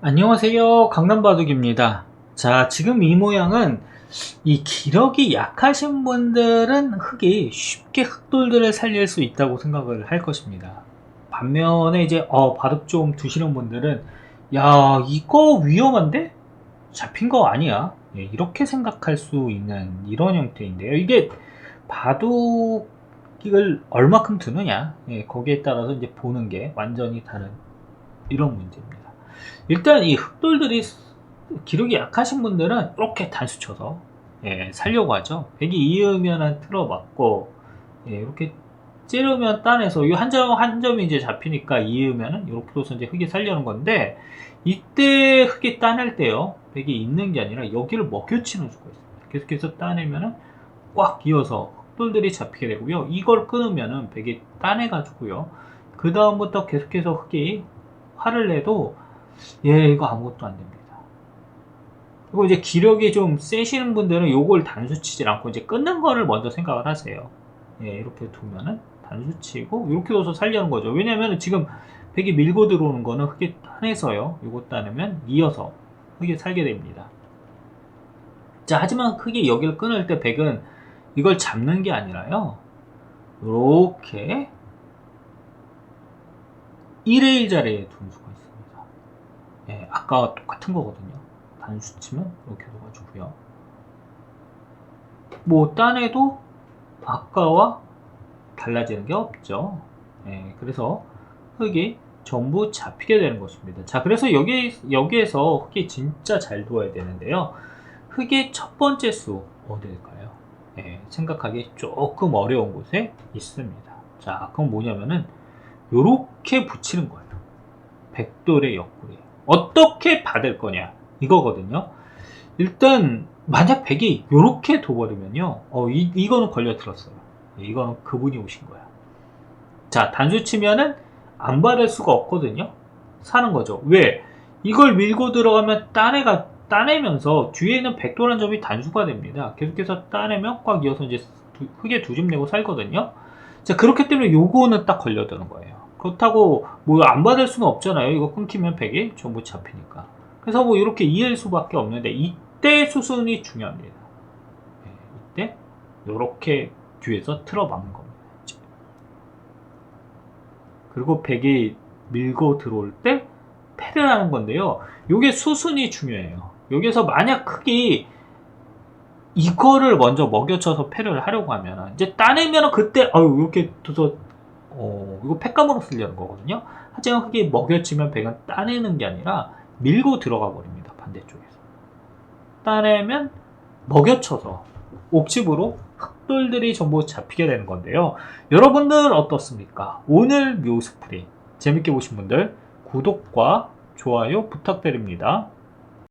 안녕하세요. 강남바둑입니다. 자 지금 이 모양은 이 기력이 약하신 분들은 흙이 쉽게 흙돌들을 살릴 수 있다고 생각을 할 것입니다. 반면에 이제 어 바둑 좀 두시는 분들은 야 이거 위험한데? 잡힌 거 아니야? 예, 이렇게 생각할 수 있는 이런 형태인데요. 이게 바둑을 얼마큼 두느냐? 예, 거기에 따라서 이제 보는 게 완전히 다른 이런 문제입니다 일단 이 흑돌들이 기력이 약하신 분들은 이렇게 단수 쳐서 예, 살려고 하죠. 백이 이으면 틀어 맞고 예, 이렇게 찌르면 따내서 이 한 점 한 점이 이제 잡히니까 이으면은 이렇게 둬서 이제 흙이 살려는 건데 이때 흙이 따낼 때요 백이 있는 게 아니라 여기를 먹여치는 수가 있습니다. 계속해서 따내면은 꽉 이어서 흙돌들이 잡히게 되고요. 이걸 끊으면은 백이 따내 가지고요. 그 다음부터 계속해서 흙이 화를 내도 예, 이거 아무것도 안 됩니다. 그리고 이제 기력이 좀 세시는 분들은 요걸 단수 치지 않고 이제 끊는 거를 먼저 생각을 하세요. 예, 이렇게 두면은 단수 치고 이렇게 둬서 살려는 거죠. 왜냐면 지금 백이 밀고 들어오는 거는 흙이 탄해서요. 요거 따르면 이어서 흙이 살게 됩니다. 자, 하지만 크게 여기를 끊을 때 백은 이걸 잡는 게 아니라요. 이렇게 1의 1 자리에 두는 수가 있어요. 예, 아까와 똑같은 거거든요. 단수 치면 이렇게 해가지고요. 뭐 딴에도 아까와 달라지는 게 없죠. 예, 그래서 흙이 전부 잡히게 되는 것입니다. 자, 그래서 여기, 여기에서 흙이 진짜 잘 두어야 되는데요. 흙의 첫 번째 수 어디일까요? 예, 생각하기 조금 어려운 곳에 있습니다. 자, 그건 뭐냐면은, 요렇게 붙이는 거예요. 백돌의 옆구리. 어떻게 받을 거냐 이거거든요. 일단 만약 100이 이렇게 둬버리면요. 어, 이, 이거는 걸려 들었어요. 이거는 그분이 오신 거야. 자 단수 치면은 안 받을 수가 없거든요. 사는 거죠. 왜? 이걸 밀고 들어가면 따내가 따내면서 뒤에는 백도란 점이 단수가 됩니다. 계속해서 따내면 꽉 이어서 이제 흙에 두집 내고 살거든요. 자 그렇기 때문에 요거는 딱 걸려드는 거예요. 그렇다고 뭐 안 받을 수는 없잖아요. 이거 끊기면 100일 전부 잡히니까. 그래서 뭐 이렇게 이해할 수밖에 없는데 이때 수순이 중요합니다. 네, 이때 이렇게 뒤에서 틀어막는 겁니다. 그리고 100이 밀고 들어올 때 패를 하는 건데요. 이게 수순이 중요해요. 여기서 만약 크기 이거를 먼저 먹여쳐서 패를 하려고 하면 이제 따내면 그때 아유 이렇게 둬서 어, 이거 팩감으로 쓰려는 거거든요. 하지만 그게 먹여치면 백은 따내는 게 아니라 밀고 들어가 버립니다. 반대쪽에서. 따내면 먹여쳐서 옥집으로 흑돌들이 전부 잡히게 되는 건데요. 여러분들 어떻습니까? 오늘 묘스프리 재밌게 보신 분들 구독과 좋아요 부탁드립니다.